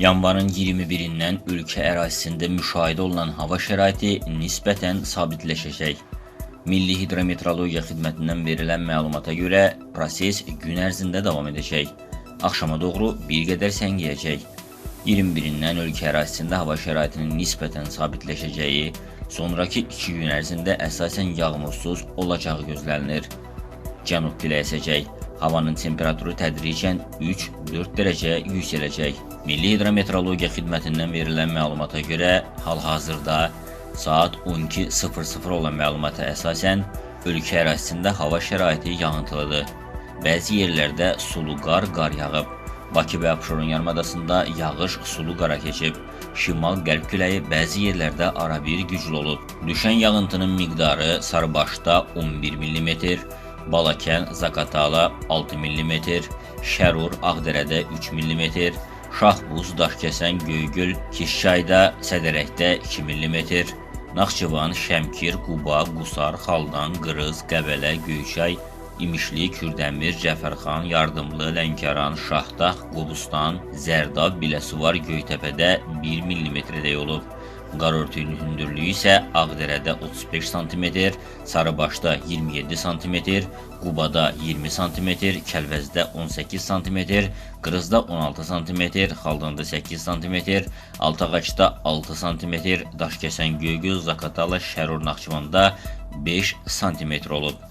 Yanvarın 21-dən ölkə ərazisində müşahidə olunan hava şəraiti nisbətən sabitləşəcək. Milli Hidrometeorologiya Xidmətindən verilən məlumata görə proses gün ərzində davam edəcək. Axşama doğru bir qədər səngiyəcək. 21-dən ölkə ərazisində hava şəraitinin nisbətən sabitləşəcəyi, sonrakı 2 gün ərzində əsasən yağmursuz olacağı gözlənilir. Cənub küləyi əsəcək. Havanın temperaturu tədricən 3-4 dərəcə yüksələcək. Milli Hidrometeorologiya Xidmətindən verilən məlumata görə hal-hazırda saat 12:00 olan məlumata əsasən ölkə ərazisində hava şəraiti yağıntılıdır. Bəzi yerlərdə sulu qar, qar yağıb. Bakı və Abşeron yarımadasında yağış sulu qara keçib. Şimal-qərb küləyi bəzi yerlərdə arabir güclü olub. Düşən yağıntının miqdarı Sarıbaşda 11 mm, Balakən, Zakatala 6 mm, Şərur, Ağdərədə 3 mm, Şahbuz, Daşkəsən, Göygöl, Kişçayda, Sədərəkdə 2 mm, Naxçıvan, Şəmkir, Quba, Qusar, Xaldan, Qırız, Qəbələ, Göyçay, İmişli, Kürdəmir, Cəfərxan, Yardımlı, Lənkəran, Şahdağ, Qobustan, Zərdab, Biləsuvar, Göytəpədə 1 mm-də olub. Qar örtüyünün hündürlüyü isə Ağdərədə 35 sm, Sarıbaşda 27 sm, Qubada 20 sm, Kəlvəzdə 18 sm, Qırızda 16 sm, Xaldanda 8 sm, Altağaçda 6 sm, Daşkəsən, Göygöl, Zakatala, Şərur, Naxçıvanda 5 sm olub.